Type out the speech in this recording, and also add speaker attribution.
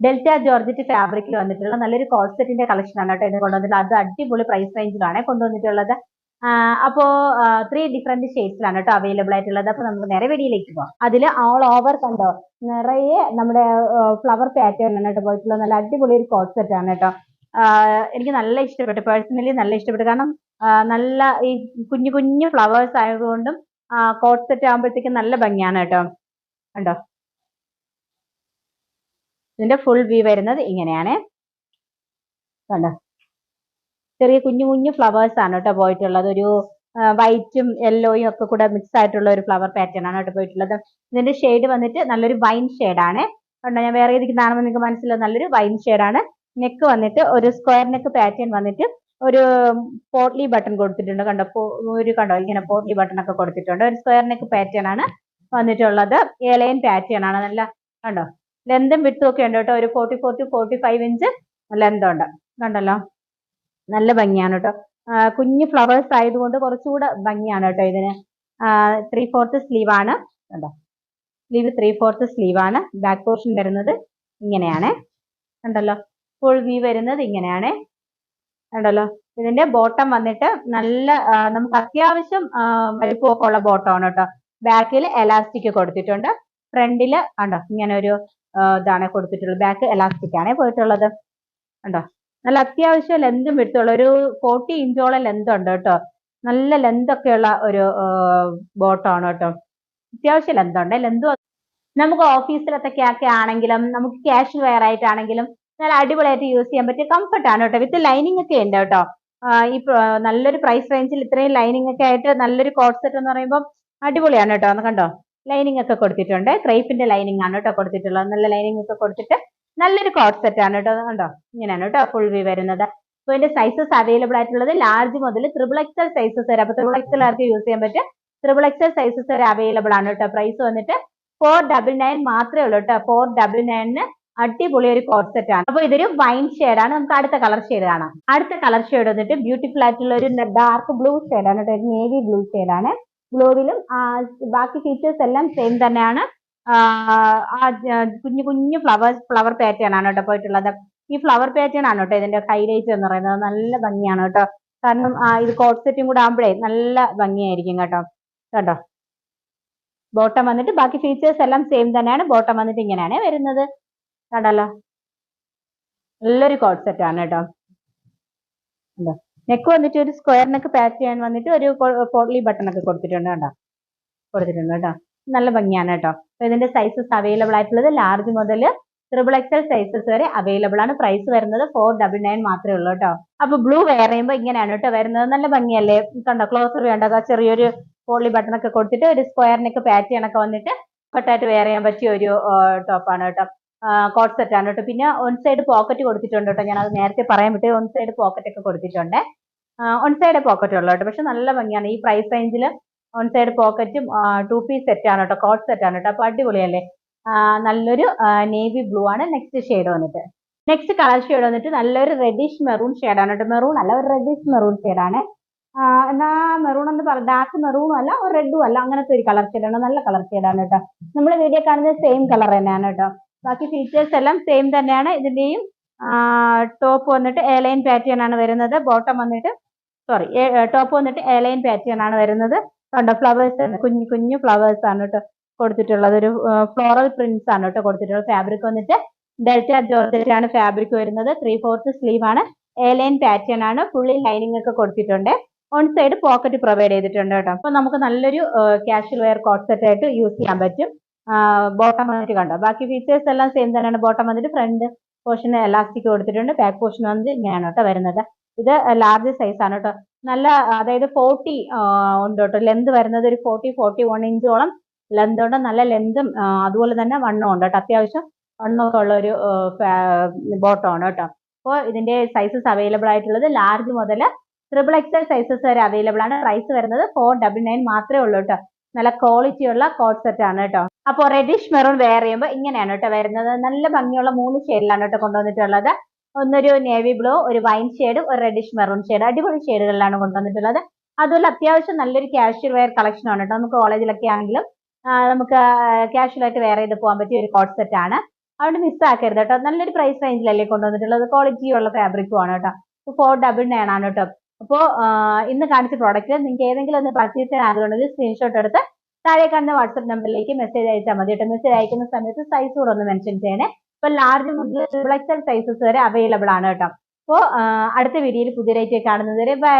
Speaker 1: Delta georgette ഫാബ്രിക്കിൽ വന്നിട്ടുള്ള നല്ലൊരു കോൾസെറ്റിന്റെ കളക്ഷൻ ആണ് കേട്ടോ ഇത് കൊണ്ടുവന്നിട്ടുള്ളത്. അത് അടിപൊളി പ്രൈസ് റേഞ്ചിലാണ് കൊണ്ടുവന്നിട്ടുള്ളത്. അപ്പോ ത്രീ ഡിഫറെന്റ് ഷെയ്ഡ്സിലാണ് കേട്ടോ അവൈലബിൾ ആയിട്ടുള്ളത്. അപ്പൊ നമുക്ക് നേരെ വെടിയിലേക്ക് പോകാം. അതിൽ ഓൾ ഓവർ കണ്ടോ? നിറയെ നമ്മുടെ ഫ്ലവർ പാറ്റേൺ ആണ് കേട്ടോ പോയിട്ടുള്ള നല്ല അടിപൊളി ഒരു കോൾസെറ്റ് ആണ് കേട്ടോ. എനിക്ക് നല്ല ഇഷ്ടപ്പെട്ടു. പേഴ്സണലി നല്ല ഇഷ്ടപ്പെട്ടു. കാരണം നല്ല ഈ കുഞ്ഞു കുഞ്ഞു ഫ്ലവേഴ്സ് ആയതുകൊണ്ടും കോട്ട് സെറ്റ് ആകുമ്പോഴത്തേക്കും നല്ല ഭംഗിയാണ് കേട്ടോ. കണ്ടോ? ഇതിന്റെ ഫുൾ വ്യൂ വരുന്നത് ഇങ്ങനെയാണ്. കണ്ടോ? ചെറിയ കുഞ്ഞു കുഞ്ഞു ഫ്ലവേഴ്സ് ആണ് കേട്ടോ പോയിട്ടുള്ളത്. ഒരു വൈറ്റും യെല്ലോയും ഒക്കെ കൂടെ മിക്സ് ആയിട്ടുള്ള ഒരു ഫ്ലവർ പാറ്റേൺ ആണ് കേട്ടോ പോയിട്ടുള്ളത്. ഇതിന്റെ ഷെയ്ഡ് വന്നിട്ട് നല്ലൊരു വൈൻ ആണ്. കണ്ടോ? ഞാൻ വേറെ ഇരിക്കുന്നതാണെന്ന് നിങ്ങൾക്ക് മനസ്സിലാവും നല്ലൊരു വൈൻ ആണ്. നെക്ക് വന്നിട്ട് ഒരു സ്ക്വയർ നെക്ക് പാറ്റേൺ വന്നിട്ട് ഒരു പോട്ട്ലി ബട്ടൺ കൊടുത്തിട്ടുണ്ട്. കണ്ടോ? ഒരു കണ്ടോ? ഇങ്ങനെ പോട്ട്ലി ബട്ടൺ ഒക്കെ കൊടുത്തിട്ടുണ്ട്. ഒരു സ്ക്വയർ നെക്ക് പാറ്റേൺ ആണ് വന്നിട്ടുള്ളത്. ഏലയൻ പാറ്റേൺ ആണ് നല്ല കണ്ടോ? ലെന്തും വിട്ടും ഒക്കെ ഉണ്ട് കേട്ടോ. ഒരു forty four to forty five inch ലെന്തുണ്ട് കണ്ടല്ലോ? നല്ല ഭംഗിയാണ് കേട്ടോ. കുഞ്ഞ് ഫ്ലവേഴ്സ് ആയതുകൊണ്ട് കുറച്ചുകൂടെ ഭംഗിയാണ് കേട്ടോ ഇതിന്. ത്രീ ഫോർത്ത് സ്ലീവ് ആണ്. കണ്ടോ? സ്ലീവ് ത്രീ ഫോർത്ത് സ്ലീവ് ആണ്. ബാക്ക് പോർഷൻ വരുന്നത് ഇങ്ങനെയാണ്. കണ്ടല്ലോ? ഫുൾ വ്യൂ വരുന്നത് ഇങ്ങനെയാണ്. കണ്ടല്ലോ? ഇതിന്റെ ബോട്ടം വന്നിട്ട് നല്ല നമുക്ക് അത്യാവശ്യം വലിപ്പമൊക്കെ ഉള്ള ബോട്ടം ആണ് കേട്ടോ. ബാക്കിൽ എലാസ്റ്റിക് കൊടുത്തിട്ടുണ്ട്. ഫ്രണ്ടിൽ കണ്ടോ? ഇങ്ങനെ ഒരു ഇതാണ് കൊടുത്തിട്ടുള്ളത്. ബാക്ക് എലാസ്റ്റിക് ആണ് പോയിട്ടുള്ളത്. ഉണ്ടോ നല്ല അത്യാവശ്യം ലെന്തും വിട്ടുള്ള ഒരു ഫോർട്ടി ഇഞ്ചോളം ലെന്ത് ഉണ്ട് കേട്ടോ. നല്ല ലെന്ത് ഒക്കെയുള്ള ഒരു ബോട്ടാണ് കേട്ടോ. അത്യാവശ്യം ലെന്ത് ഉണ്ട്. ലെന്ത് നമുക്ക് ഓഫീസിലത്തൊക്കെ ഒക്കെ ആണെങ്കിലും നമുക്ക് ക്യാഷ് വെയർ ആയിട്ടാണെങ്കിലും നല്ല അടിപൊളിയായിട്ട് യൂസ് ചെയ്യാൻ പറ്റിയ കംഫർട്ട് ആണ് കേട്ടോ. വിത്ത് ലൈനിങ് ഒക്കെ ഉണ്ട് കേട്ടോ. ഈ നല്ലൊരു പ്രൈസ് റേഞ്ചിൽ ഇത്രയും ലൈനിങ് ഒക്കെ ആയിട്ട് നല്ലൊരു കോട്ട് സെറ്റ് എന്ന് പറയുമ്പോൾ അടിപൊളിയാണ് കേട്ടോ. കണ്ടോ? ലൈനിങ് ഒക്കെ കൊടുത്തിട്ടുണ്ട്. ക്രൈപ്പിന്റെ ലൈനിങ് ആണ് കേട്ടോ കൊടുത്തിട്ടുള്ളത്. നല്ല ലൈനിങ് ഒക്കെ കൊടുത്തിട്ട് നല്ലൊരു കോട്ട് സെറ്റ് ആണ് കേട്ടോ കണ്ടോ? ഇങ്ങനെയാണ് കേട്ടോ ഫുൾ വി വരുന്നത്. അപ്പോൾ ഇതിന്റെ സൈസസ് അവൈലബിൾ ആയിട്ടുള്ളത് ലാർജ് മുതൽ ത്രിബിൾ എക്സൽ സൈസസ് വരെ. അപ്പോൾ ത്രിബിൾ എക്സൽ ആർക്ക് യൂസ് ചെയ്യാൻ പറ്റും? ത്രിബിൾ എക്സൽ സൈസസ് വരെ അവൈലബിൾ ആണ് കേട്ടോ പ്രൈസ് വന്നിട്ട് ഫോർ ഡബിൾ നയൻ മാത്രമേ ഉള്ളൂ കേട്ടോ ഫോർ ഡബിൾ നയനിന് അടിപൊളി ഒരു കോട്ട് സെറ്റ് ആണ്. അപ്പൊ ഇതൊരു വൈൻ ഷെയ്ഡ് ആണ്. നമുക്ക് അടുത്ത കളർ ഷെയ്ഡ് കാണാം. അടുത്ത കളർ ഷെയ്ഡ് വന്നിട്ട് ബ്യൂട്ടിഫുൾ ആയിട്ടുള്ള ഒരു ഡാർക്ക് ബ്ലൂ ഷെയ്ഡ് ആണ് കേട്ടോ നേവി ബ്ലൂ ഷെയ്ഡ് ആണ്. ബ്ലൂവിലും ബാക്കി ഫീച്ചേഴ്സ് എല്ലാം സെയിം തന്നെയാണ്. കുഞ്ഞു കുഞ്ഞു ഫ്ലവേഴ്സ് ഫ്ലവർ പാറ്റേൺ ആണ് കേട്ടോ പോയിട്ടുള്ളത്. ഈ ഫ്ലവർ പാറ്റേൺ ആണ് കേട്ടോ ഇതിന്റെ ഹൈലൈറ്റ് എന്ന് പറയുന്നത്. നല്ല ഭംഗിയാണ് കേട്ടോ. കാരണം ഇത് കോട്ട് സെറ്റും കൂടെ ആകുമ്പോഴേ നല്ല ഭംഗിയായിരിക്കും കേട്ടോ. കേട്ടോ ബോട്ടം വന്നിട്ട് ബാക്കി ഫീച്ചേഴ്സ് എല്ലാം സെയിം തന്നെയാണ്. ബോട്ടം വന്നിട്ട് ഇങ്ങനെയാണ് വരുന്നത്. കണ്ടല്ലോ? നല്ലൊരു കോട്ട് സെറ്റ് ആണ് കേട്ടോ. നെക്ക് വന്നിട്ട് ഒരു സ്ക്വയർ നെക്ക് ചെയ്യാൻ വന്നിട്ട് ഒരു പോട്ട്ലി ബട്ടൺ ഒക്കെ കൊടുത്തിട്ടുണ്ട് കേട്ടോ കൊടുത്തിട്ടുണ്ട് കേട്ടോ. നല്ല ഭംഗിയാണ് കേട്ടോ. അപ്പൊ ഇതിന്റെ സൈസസ് അവൈലബിൾ ആയിട്ടുള്ളത് ലാർജ് മുതൽ ട്രിപ്പിൾ എക്സൽ സൈസസ് വരെ അവൈലബിൾ ആണ്. പ്രൈസ് വരുന്നത് ഫോർ ഡബിൾ നയൻ മാത്രമേ ഉള്ളൂ കേട്ടോ. അപ്പൊ ബ്ലൂ വെയർ ചെയ്യുമ്പോൾ ഇങ്ങനെയാണ് കേട്ടോ വരുന്നത്. നല്ല ഭംഗിയല്ലേ? കണ്ടോ ക്ലോസർ വേണ്ട ചെറിയൊരു പോളി ബട്ടൺ ഒക്കെ കൊടുത്തിട്ട് ഒരു സ്ക്വയർ നെക്ക് പാറ്റേൺ ഒക്കെ വന്നിട്ട് കൊട്ടായിട്ട് വെയർ ചെയ്യാൻ പറ്റിയ ഒരു ടോപ്പാണ് കേട്ടോ. കോട്ട് സെറ്റ് ആണ് കേട്ടോ. പിന്നെ ഒൺ സൈഡ് പോക്കറ്റ് കൊടുത്തിട്ടുണ്ട് കേട്ടോ. ഞാൻ അത് നേരത്തെ പറയാൻ വിട്ട് ഒൺ സൈഡ് പോക്കറ്റ് ഒക്കെ കൊടുത്തിട്ടുണ്ട്. ഒൺ സൈഡ് പോക്കറ്റ് ഉള്ളു കേട്ടോ. പക്ഷെ നല്ല ഭംഗിയാണ്. ഈ പ്രൈസ് റേഞ്ചിൽ ഒൺ സൈഡ് പോക്കറ്റും ടു പീസ് സെറ്റ് ആണ് കേട്ടോ. കോട്ട് സെറ്റ് ആണ് കേട്ടോ. അപ്പൊ അടിപൊളിയല്ലേ? നല്ലൊരു നേവി ബ്ലൂ ആണ്. നെക്സ്റ്റ് ഷെയ്ഡ് വന്നിട്ട്. നെക്സ്റ്റ് കളർ ഷെയ്ഡ് വന്നിട്ട് നല്ലൊരു റെഡിഷ് മെറൂൺ ആണ് കേട്ടോ. മെറൂൺ അല്ല ഒരു റെഡിഷ് മെറൂൺ ആണ്. എന്നാ മെറൂൺ എന്ന് പറഞ്ഞ ഡാർക്ക് മെറൂണും അല്ല ഒരു റെഡും അല്ല. അങ്ങനത്തെ ഒരു കളർ ആണ്. നല്ല കളർ ആണ് കേട്ടോ. നമ്മൾ വീഡിയോ കാണുന്നത് സെയിം കളർ തന്നെയാണ് കേട്ടോ. ബാക്കി ഫീച്ചേഴ്സ് എല്ലാം സെയിം തന്നെയാണ്. ഇതിന്റെയും ടോപ്പ് വന്നിട്ട് എലൈൻ പാറ്റേൺ ആണ് വരുന്നത്. ബോട്ടം വന്നിട്ട് സോറി ടോപ്പ് വന്നിട്ട് എലൈൻ പാറ്റേൺ ആണ് വരുന്നത്. കണ്ടോ ഫ്ലവേഴ്സ് കുഞ്ഞു കുഞ്ഞു ഫ്ലവേഴ്സ് ആണ് കേട്ടോ കൊടുത്തിട്ടുള്ളത്. ഒരു ഫ്ലോറൽ പ്രിന്റ്സ് ആണ് കേട്ടോ കൊടുത്തിട്ടുള്ളത്. ഫാബ്രിക് വന്നിട്ട് ഡെൽറ്റ ജോർജറ്റ് ആണ് ഫാബ്രിക് വരുന്നത്. ത്രീ ഫോർത്ത് സ്ലീവ് ആണ്. എ ലൈൻ പാറ്റേൺ ആണ്. ഫുള്ളി ലൈനിങ് ഒക്കെ കൊടുത്തിട്ടുണ്ട്. ഓൺ സൈഡ് പോക്കറ്റ് പ്രൊവൈഡ് ചെയ്തിട്ടുണ്ട് കേട്ടോ അപ്പൊ നമുക്ക് നല്ലൊരു കാഷ്വൽ വെയർ കോട്ട് സെറ്റ് ആയിട്ട് യൂസ് ചെയ്യാൻ പറ്റും. ബോട്ടം വന്നിട്ട് കണ്ടോ? ബാക്കി ഫീച്ചേഴ്സ് എല്ലാം സെയിം തന്നെയാണ്. ബോട്ടം വന്നിട്ട് ഫ്രണ്ട് പോർഷൻ എലാസ്റ്റിക് കൊടുത്തിട്ടുണ്ട്. ബാക്ക് പോർഷൻ വന്നിട്ട് ഇങ്ങനെയാണ് കേട്ടോ വരുന്നത്. ഇത് ലാർജ് സൈസ് ആണ് കേട്ടോ നല്ല അതായത് ഫോർട്ടി ഉണ്ട് കേട്ടോ ലെന്ത് വരുന്നത് ഒരു ഫോർട്ടി ഫോർട്ടി വൺ ഇഞ്ചോളം ലെന്ത് ഉണ്ട്. നല്ല ലെന്തും അതുപോലെ തന്നെ വണ്ണവും ഉണ്ട് കേട്ടോ അത്യാവശ്യം വണ്ണമൊക്കെ ഉള്ള ഒരു ബോട്ടം ആണ് കേട്ടോ അപ്പോൾ ഇതിന്റെ സൈസസ് അവൈലബിൾ ആയിട്ടുള്ളത് ലാർജ് മുതൽ ട്രിപ്പിൾ എക്സൽ സൈസസ് വരെ അവൈലബിൾ ആണ്. പ്രൈസ് വരുന്നത് ഫോർ ഡബിൾ നയൻ മാത്രമേ ഉള്ളൂ കേട്ടോ നല്ല ക്വാളിറ്റി ഉള്ള കോട്ട് സെറ്റ് ആണ് കേട്ടോ അപ്പോൾ റെഡിഷ് മെറൂൺ വെയർ ചെയ്യുമ്പോൾ ഇങ്ങനെയാണ് കേട്ടോ വരുന്നത്. നല്ല ഭംഗിയുള്ള മൂന്ന് ഷെയ്ഡിലാണ് കേട്ടോ കൊണ്ടുവന്നിട്ടുള്ളത്. ഒന്നൊരു നേവി ബ്ലൂ ഒരു വൈൻ ഷെയ്ഡ് ഒരു റെഡിഷ് മെറൂൺ ഷെയ്ഡ് അടിപൊളി ഷെയ്ഡുകളിലാണ് കൊണ്ടുവന്നിട്ടുള്ളത്. അതുപോലെ അത്യാവശ്യം നല്ലൊരു കാഷ്വൽ വെയർ കളക്ഷൻ ആണ് കേട്ടോ നമുക്ക് കോളേജിലൊക്കെ ആണെങ്കിലും നമുക്ക് കാഷ്വൽ ആയിട്ട് വെയർ ചെയ്ത് പോകാൻ പറ്റിയ ഒരു കോട്ട് സെറ്റ് ആണ്. അതുകൊണ്ട് മിസ്സാക്കരുത് കേട്ടോ നല്ലൊരു പ്രൈസ് റേഞ്ചിലല്ലേ കൊണ്ടുവന്നിട്ടുള്ളത്. ക്വാളിറ്റി ഉള്ള ഫാബ്രിക്കും ആണ് കേട്ടോ ഫോർ ഡബിൾ നയൻ ആണ് കേട്ടോ അപ്പോൾ ഇന്ന് കാണിച്ച പ്രോഡക്റ്റ് നിങ്ങൾക്ക് ഏതെങ്കിലും ഒന്ന് പർച്ചേസ് ചെയ്യാൻ ആഗ്രഹമുണ്ടെങ്കിൽ സ്ക്രീൻഷോട്ട് എടുത്ത് താഴെ കാണുന്ന വാട്സപ്പ് നമ്പറിലേക്ക് മെസ്സേജ് അയച്ചാൽ മതി കേട്ടോ. മെസ്സേജ് അയക്കുന്ന സമയത്ത് സൈസ് കൂടെ ഒന്ന് മെൻഷൻ ചെയ്യണേ. ഇപ്പൊ ലാർജ് മുതൽ ട്രിപ്പിൾ എക്സൽ സൈസസ് വരെ അവൈലബിൾ ആണ് കേട്ടോ. അപ്പോൾ അടുത്ത വീഡിയോയിൽ പുതിയ റേറ്റ് കാണുന്നത് വരെ ബൈ